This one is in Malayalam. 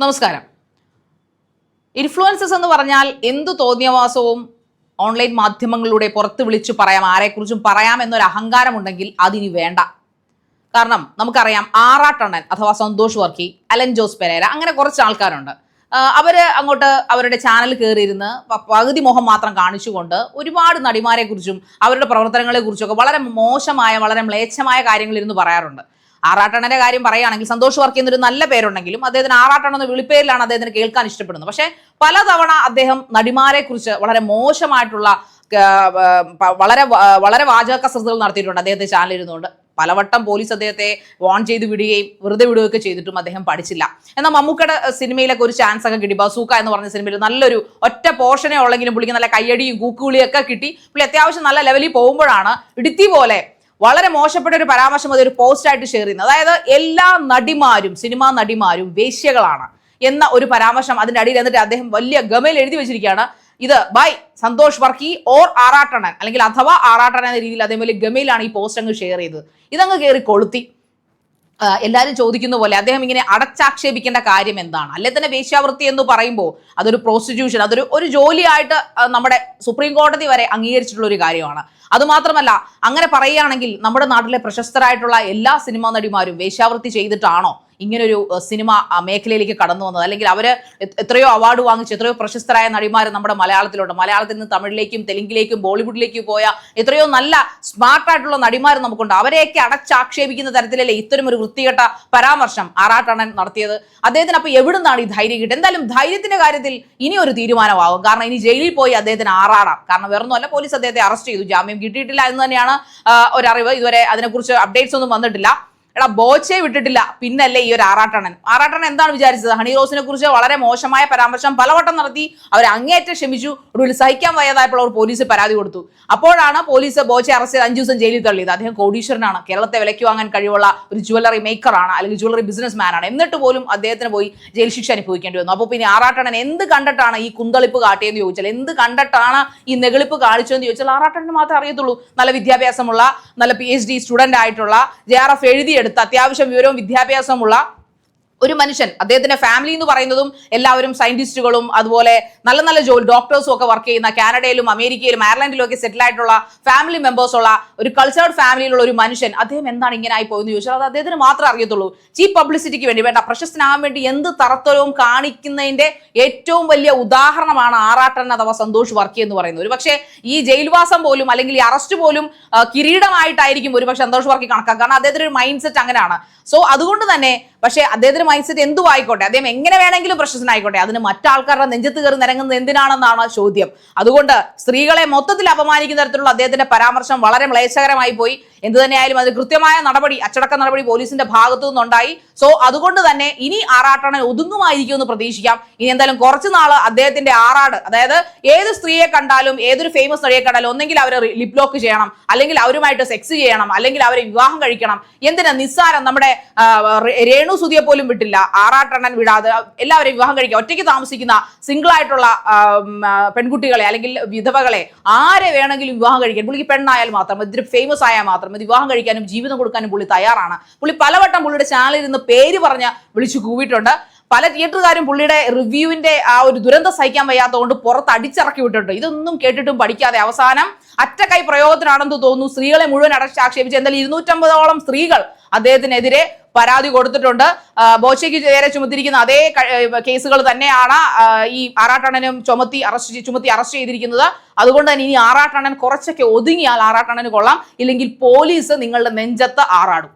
നമസ്കാരം. ഇൻഫ്ലുവൻസസ് എന്ന് പറഞ്ഞാൽ എന്തു തോന്നിയവാസവും ഓൺലൈൻ മാധ്യമങ്ങളിലൂടെ പുറത്ത് വിളിച്ചു പറയാം ആരെക്കുറിച്ചും പറയാം എന്നൊരു അഹങ്കാരമുണ്ടെങ്കിൽ അതിനി വേണ്ട. കാരണം നമുക്കറിയാം ആറാട്ടണ്ണൻ അഥവാ സന്തോഷ് വർക്കി അലൻ ജോസ് പെരേര അങ്ങനെ കുറച്ച് ആൾക്കാരുണ്ട്. അവർ അങ്ങോട്ട് അവരുടെ ചാനൽ കയറിയിരുന്ന് പകുതി മുഖം മാത്രം കാണിച്ചുകൊണ്ട് ഒരുപാട് നടിമാരെക്കുറിച്ചും അവരുടെ പ്രവർത്തനങ്ങളെക്കുറിച്ചും ഒക്കെ വളരെ മോശമായ വളരെ മ്ലേച്ഛമായ കാര്യങ്ങളിരുന്ന് പറയാറുണ്ട്. ആറാട്ടണ്ണന്റെ കാര്യം പറയുകയാണെങ്കിൽ സന്തോഷ് വർക്കി എന്നൊരു നല്ല പേരുണ്ടെങ്കിലും അദ്ദേഹത്തിന് ആറാട്ടണം എന്ന വിളിപ്പേരിലാണ് അദ്ദേഹത്തിന് കേൾക്കാൻ ഇഷ്ടപ്പെടുന്നത്. പക്ഷേ പലതവണ അദ്ദേഹം നടിമാരെ കുറിച്ച് വളരെ മോശമായിട്ടുള്ള വളരെ വളരെ വാചക കസരത്തുകൾ നടത്തിയിട്ടുണ്ട് അദ്ദേഹത്തെ ചാനൽ ഇരുന്നുകൊണ്ട് പലവട്ടം പോലീസ് അദ്ദേഹത്തെ വാൺ ചെയ്ത് വിടുകയും വെറുതെ വിടുകയൊക്കെ ചെയ്തിട്ടും അദ്ദേഹം പഠിച്ചില്ല. എന്നാൽ മമ്മൂക്കയുടെ സിനിമയിലൊക്കെ ഒരു ചാൻസ് ഒക്കെ കിട്ടി. ബസൂക്ക എന്ന് പറഞ്ഞ സിനിമയിൽ നല്ലൊരു ഒറ്റ പോർഷനെ ഉള്ളെങ്കിലും പുള്ളിക്ക് നല്ല കയ്യടിയും കൂക്കുവിളിയും ഒക്കെ കിട്ടി. പുള്ളി അത്യാവശ്യം നല്ല ലെവലിൽ പോകുമ്പോഴാണ് ഇടുത്തി പോലെ വളരെ മോശപ്പെട്ട ഒരു പരാമർശം അത് ഒരു പോസ്റ്റ് ആയിട്ട് ഷെയർ ചെയ്യുന്നത് അതായത് എല്ലാ നടിമാരും സിനിമാ നടിമാരും വേശ്യകളാണ് എന്ന ഒരു പരാമർശം അതിന്റെ അടിയിൽ എന്നിട്ട് അദ്ദേഹം വലിയ ഗമയിൽ എഴുതി വെച്ചിരിക്കുകയാണ്. ഇത് ബൈ സന്തോഷ് വർക്കി ഓർ ആറാട്ടണൻ അല്ലെങ്കിൽ അഥവാ ആറാട്ടണൻ എന്ന രീതിയിൽ അതേപോലെ ഗമയിലാണ് ഈ പോസ്റ്റ് അങ്ങ് ഷെയർ ചെയ്തത്. ഇതങ്ങ് കയറി കൊളുത്തി. എല്ലാവരും ചോദിക്കുന്ന പോലെ അദ്ദേഹം ഇങ്ങനെ അടച്ചാക്ഷേപിക്കേണ്ട കാര്യം എന്താണ്? അല്ലെ തന്നെ വേശ്യാവൃത്തി എന്ന് പറയുമ്പോൾ അതൊരു പ്രോസ്റ്റിറ്റ്യൂഷൻ അതൊരു ഒരു ജോലിയായിട്ട് നമ്മുടെ സുപ്രീം കോടതി വരെ അംഗീകരിച്ചിട്ടുള്ള ഒരു കാര്യമാണ്. അതുമാത്രമല്ല അങ്ങനെ പറയുകയാണെങ്കിൽ നമ്മുടെ നാട്ടിലെ പ്രശസ്തരായിട്ടുള്ള എല്ലാ സിനിമാ നടിമാരും വേശ്യാവൃത്തി ചെയ്തിട്ടാണോ ഇങ്ങനൊരു സിനിമ മേഖലയിലേക്ക് കടന്നു വന്നത്. അല്ലെങ്കിൽ അവർ എത്രയോ അവാർഡ് വാങ്ങിച്ച് എത്രയോ പ്രശസ്തരായ നടിമാർ നമ്മുടെ മലയാളത്തിലുണ്ട്. മലയാളത്തിൽ നിന്ന് തമിഴിലേക്കും തെലുങ്കിലേക്കും ബോളിവുഡിലേക്കും പോയ എത്രയോ നല്ല സ്മാർട്ടായിട്ടുള്ള നടിമാർ നമുക്കുണ്ട്. അവരെയൊക്കെ അടച്ചാക്ഷേപിക്കുന്ന തരത്തിലല്ലേ ഇത്തരം ഒരു വൃത്തികെട്ട പരാമർശം ആറാട്ടണൻ നടത്തിയത്. അദ്ദേഹത്തിന് അപ്പൊ എവിടുന്നാണ് ഈ ധൈര്യം കിട്ടുക എന്തായാലും ധൈര്യത്തിന്റെ കാര്യത്തിൽ ഇനി ഒരു തീരുമാനമാകും. കാരണം ഇനി ജയിലിൽ പോയി അദ്ദേഹത്തിന് ആറാടാം. കാരണം വേറൊന്നുമല്ല പോലീസ് അദ്ദേഹത്തെ അറസ്റ്റ് ചെയ്തു. ജാമ്യം കിട്ടിയിട്ടില്ല എന്ന് തന്നെയാണ് ഒരറിവ്. ഇതുവരെ അതിനെക്കുറിച്ച് അപ്ഡേറ്റ്സ് ഒന്നും വന്നിട്ടില്ല. എടാ ബോച്ചെ വിട്ടിട്ടില്ല. പിന്നല്ലേ ഈ ഒരു ആറാട്ടണ്ണൻ. ആറാട്ടണ്ണൻ എന്താണ് വിചാരിച്ചത്? ഹണി റോസിനെ കുറിച്ച് വളരെ മോശമായ പരാമർശം പലവട്ടം നടത്തി അവർ അങ്ങേയറ്റം ക്ഷമിച്ചു. ഒടുവിൽ സഹിക്കാൻ വയ്യാതായപ്പോൾ അവർ പോലീസ് പരാതി കൊടുത്തു. അപ്പോഴാണ് പോലീസ് ബോച്ചെ അറസ്റ്റ് ചെയ്ത് അഞ്ചു ദിവസം ജയിലിൽ തള്ളിയത്. അദ്ദേഹം കോടീശ്വരനാണ്. കേരളത്തെ വിലയ്ക്ക് വാങ്ങാൻ കഴിവുള്ള ഒരു ജുവല്ലറി മേക്കറാണ് അല്ലെങ്കിൽ ജുവല്ലറി ബിസിനസ് മാനാണ് എന്നിട്ട് പോലും അദ്ദേഹത്തിന് പോയി ജയിൽ ശിക്ഷ അനുഭവിക്കേണ്ടി വന്നു. അപ്പോൾ പിന്നെ ആറാട്ടണ്ണൻ എന്ത് കണ്ടിട്ടാണ് ഈ കുന്തളിപ്പ് കാട്ടിയെന്ന് ചോദിച്ചാൽ എന്ത് കണ്ടിട്ടാണ് ഈ നെകളിപ്പ് കാണിച്ചതെന്ന് ചോദിച്ചാൽ ആറാട്ടണ്ണന് മാത്രമേ അറിയത്തുള്ളൂ. നല്ല വിദ്യാഭ്യാസമുള്ള നല്ല പി എച്ച് ഡി സ്റ്റുഡന്റ് ആയിട്ടുള്ള ജെ ആർ എഫ് എഴുതിയെടുത്ത അത്യാവശ്യം വിവരവും വിദ്യാഭ്യാസമുള്ള ഒരു മനുഷ്യൻ അദ്ദേഹത്തിന്റെ ഫാമിലി എന്ന് പറയുന്നതും എല്ലാവരും സയന്റിസ്റ്റുകളും അതുപോലെ നല്ല നല്ല ജോലി ഡോക്ടേഴ്സും ഒക്കെ വർക്ക് ചെയ്യുന്ന കാനഡയിലും അമേരിക്കയിലും അയർലൻഡിലും ഒക്കെ സെറ്റിൽ ആയിട്ടുള്ള ഫാമിലി മെമ്പേഴ്സ് ഉള്ള ഒരു കൾച്ചേർഡ് ഫാമിലിയിലുള്ള ഒരു മനുഷ്യൻ അദ്ദേഹം എന്താണ് ഇങ്ങനെ ആയി പോയെന്ന് ചോദിച്ചാൽ അത് അദ്ദേഹത്തിന് മാത്രമേ അറിയത്തുള്ളൂ. ചീപ്പ് പബ്ലിസിറ്റിക്ക് വേണ്ടി വേണ്ട പ്രശസ്തനാകാൻ വേണ്ടി എന്ത് തറത്തരവും കാണിക്കുന്നതിന്റെ ഏറ്റവും വലിയ ഉദാഹരണമാണ് ആറാട്ടൻ അഥവാ സന്തോഷ് വർക്കി എന്ന് പറയുന്നത്. ഒരു പക്ഷേ ഈ ജയിൽവാസം പോലും അല്ലെങ്കിൽ ഈ അറസ്റ്റ് പോലും കിരീടമായിട്ടായിരിക്കും ഒരു പക്ഷേ സന്തോഷ് വർക്കി കണക്കാക്കുക. കാരണം അദ്ദേഹത്തിന്റെ ഒരു മൈൻഡ് സെറ്റ് അങ്ങനെയാണ്. സോ അതുകൊണ്ട് തന്നെ പക്ഷേ അദ്ദേഹത്തിന് മൈൻഡ് സെറ്റ് എന്തു ആയിക്കോട്ടെ അദ്ദേഹം എങ്ങനെ വേണമെങ്കിലും പ്രശസ്തനായിക്കോട്ടെ അതിന് മറ്റാൾക്കാരുടെ നെഞ്ചത്ത് കയറി നിരങ്ങുന്നത് എന്തിനാണെന്നാണ് ചോദ്യം. അതുകൊണ്ട് സ്ത്രീകളെ മൊത്തത്തിൽ അപമാനിക്കുന്ന തരത്തിലുള്ള അദ്ദേഹത്തിന്റെ പരാമർശം വളരെ മ്ലേച്ഛകരമായി പോയി. എന്ത് തന്നെയായാലും അത് കൃത്യമായ നടപടി അച്ചടക്ക നടപടി പോലീസിന്റെ ഭാഗത്തു നിന്നുണ്ടായി സോ അതുകൊണ്ട് തന്നെ ഇനി ആറാട്ടണൻ ഒതുങ്ങുമായിരിക്കും എന്ന് പ്രതീക്ഷിക്കാം. ഇനി എന്തായാലും കുറച്ച് നാൾ അദ്ദേഹത്തിന്റെ ആറാട് അതായത് ഏത് സ്ത്രീയെ കണ്ടാലും ഏതൊരു ഫേമസ് നടിയെ കണ്ടാലും ഒന്നെങ്കിൽ അവരെ ലിപ് ലോക്ക് ചെയ്യണം അല്ലെങ്കിൽ അവരുമായിട്ട് സെക്സ് ചെയ്യണം അല്ലെങ്കിൽ അവരെ വിവാഹം കഴിക്കണം. എന്തിനാ നിസ്സാരം നമ്മുടെ രേണു സുതിയെ പോലും വിട്ടില്ല. ആറാട്ടണ്ണൻ വിടാതെ എല്ലാവരെയും വിവാഹം കഴിക്കുക. ഒറ്റയ്ക്ക് താമസിക്കുന്ന സിംഗിൾ ആയിട്ടുള്ള പെൺകുട്ടികളെ അല്ലെങ്കിൽ വിധവകളെ ആരെ വേണമെങ്കിലും വിവാഹം കഴിക്കാൻ പുള്ളിക്ക് പെണ്ണായാൽ മാത്രം ഇതിന് ഫേമസ് ആയാൽ മാത്രം വിവാഹം കഴിക്കാനും ജീവിതം കൊടുക്കാനും പുള്ളി തയ്യാറാണ്. പുള്ളി പലവട്ടം പുള്ളിയുടെ ചാനലിൽ നിന്ന് പേര് പറഞ്ഞ് വിളിച്ചു കൂവിയിട്ടുണ്ട്. പല തിയേറ്ററുകാരും പുള്ളിയുടെ റിവ്യൂവിന്റെ ആ ഒരു ദുരന്തം സഹിക്കാൻ വയ്യാത്തതുകൊണ്ട് പുറത്ത് അടിച്ചിറക്കി വിട്ടിട്ടുണ്ട്. ഇതൊന്നും കേട്ടിട്ടും പഠിക്കാതെ അവസാനം അറ്റക്കൈ പ്രയോഗത്തിനാണെന്ന് തോന്നുന്നു. സ്ത്രീകളെ മുഴുവൻ അടച്ചാക്ഷേപിച്ച് എന്തായാലും ഇരുന്നൂറ്റമ്പതോളം സ്ത്രീകൾ അദ്ദേഹത്തിനെതിരെ പരാതി കൊടുത്തിട്ടുണ്ട്. ബോച്ചയ്ക്ക് നേരെ ചുമത്തിയിരിക്കുന്ന അതേ കേസുകൾ തന്നെയാണ് ഈ ആറാട്ടണ്ണനും ചുമത്തി അറസ്റ്റ് ചുമത്തി അറസ്റ്റ് ചെയ്തിരിക്കുന്നത്. അതുകൊണ്ട് തന്നെ ഇനി ആറാട്ടണ്ണൻ കുറച്ചൊക്കെ ഒതുങ്ങിയാൽ ആറാട്ടണ്ണന് കൊള്ളാം. ഇല്ലെങ്കിൽ പോലീസ് നിങ്ങളുടെ നെഞ്ചത്ത് ആറാടും.